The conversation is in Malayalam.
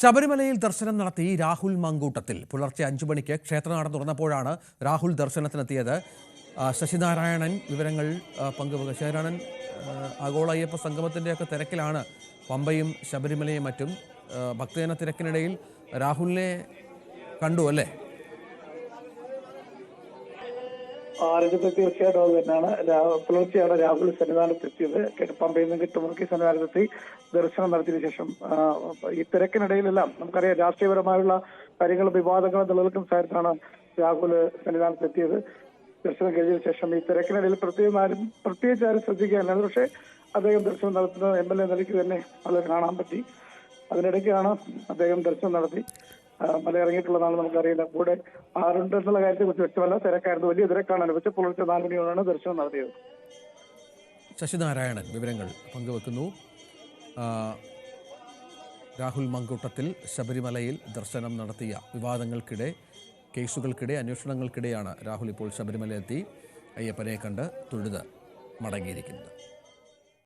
ശബരിമലയിൽ ദർശനം നടത്തി രാഹുൽ മങ്കൂട്ടത്തിൽ. പുലർച്ചെ അഞ്ചു മണിക്ക് ക്ഷേത്രനട തുറന്നപ്പോഴാണ് രാഹുൽ ദർശനത്തിനെത്തിയത്. ശശിനാരായണൻ വിവരങ്ങൾ പങ്കുവെക്കുക. ശശിനാരായണൻ ആഗോള അയ്യപ്പ സംഗമത്തിന്റെയൊക്കെ തിരക്കിലാണ് പമ്പയും ശബരിമലയും മറ്റും. ഭക്തജന തിരക്കിനിടയിൽ രാഹുലിനെ കണ്ടു അല്ലേ? ആരോഗ്യത്തെ തീർച്ചയായിട്ടും അത് തന്നെയാണ്. പുലർച്ചെയാണ് രാഹുൽ സന്നിധാനത്തെത്തിയത്. പമ്പയിൽ നിന്ന് കിട്ടുമുറുക്കി സന്നിധാനത്തെത്തി ദർശനം നടത്തിയ ശേഷം ഈ തിരക്കിനിടയിലെല്ലാം നമുക്കറിയാം രാഷ്ട്രീയപരമായുള്ള കാര്യങ്ങളും വിവാദങ്ങളും നിലനിൽക്കുന്ന സാഹചര്യത്തിലാണ് രാഹുൽ സന്നിധാനത്തെത്തിയത്. ദർശനം കഴിഞ്ഞതിന് ശേഷം ഈ തിരക്കിനിടയിൽ പ്രത്യേകം ആരും പ്രത്യേകിച്ച് ആരും ശ്രദ്ധിക്കാനില്ല. പക്ഷേ അദ്ദേഹം ദർശനം നടത്തുന്ന എം എൽ എ നിലയ്ക്ക് തന്നെ അത് കാണാൻ പറ്റി. അതിനിടയ്ക്കാണ് അദ്ദേഹം ദർശനം നടത്തി. ആ, മല ഇറങ്ങിയിട്ടുള്ളതാണ് നമുക്കറിയില്ല. കൂടെ കാര്യത്തെ കുറിച്ച് വ്യക്തമല്ല. തിരക്കായിരുന്നു. വലിയ തിരക്കാണ് അനുഭവിച്ച പുലർച്ചെ നാല് മണിയോടാണ് ദർശനം നടത്തിയത്. ശശിനാരായണൻ വിവരങ്ങൾ പങ്കുവെക്കുന്നു. രാഹുൽ മങ്കൂട്ടത്തിൽ ശബരിമലയിൽ ദർശനം നടത്തിയ വിവാദങ്ങൾക്കിടെ കേസുകൾക്കിടെ അന്വേഷണങ്ങൾക്കിടെയാണ് രാഹുൽ ഇപ്പോൾ ശബരിമലയിലെത്തി അയ്യപ്പനെ കണ്ട് തൊഴുത് മടങ്ങിയിരിക്കുന്നത്.